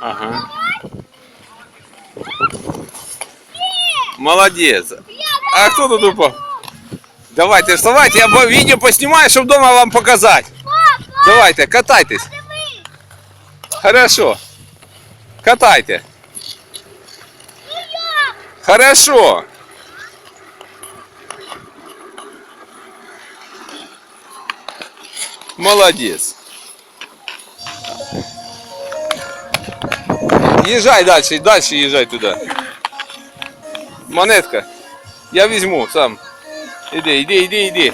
Ага. Молодец. А кто тут упал? Давайте, вставайте, я видео поснимаю, чтобы дома вам показать. Давайте, катайтесь. Хорошо. Катайте. Хорошо. Молодец. Езжай дальше, дальше езжай туда. Монетка. Я візьму сам. Іди, іди, іди, іди.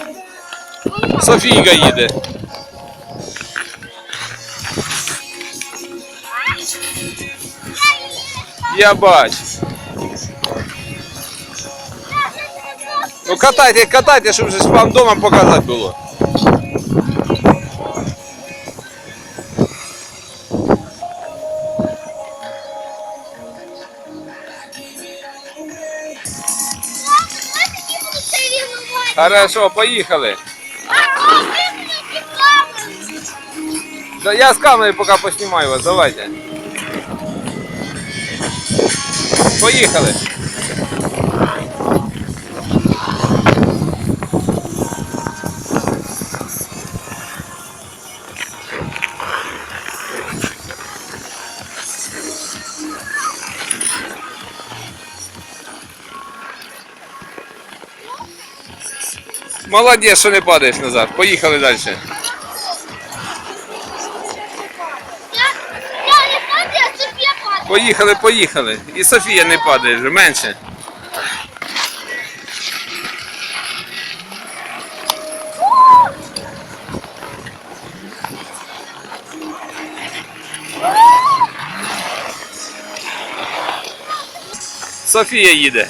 Софійка їде. Я бачу. Ну катайте, катайте, щоб же ж вам вдома показати було. Хорошо, поїхали. Да я з камерой поки поснімаю вас, давайте. Поїхали. Молодець, що не падаєш назад. Поїхали далі. Поїхали, поїхали. І Софія не падає вже менше. Софія їде.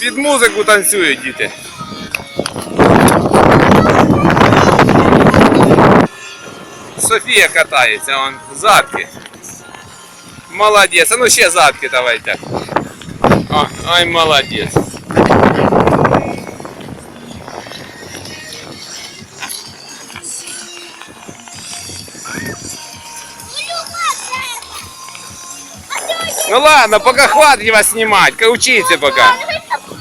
Під музику танцюють діти. Софія катається, он задки. Молодець, а ну ще задки давайте. О, ай, молодець. Ну ладно, пока хватит вас снимать, учите пока.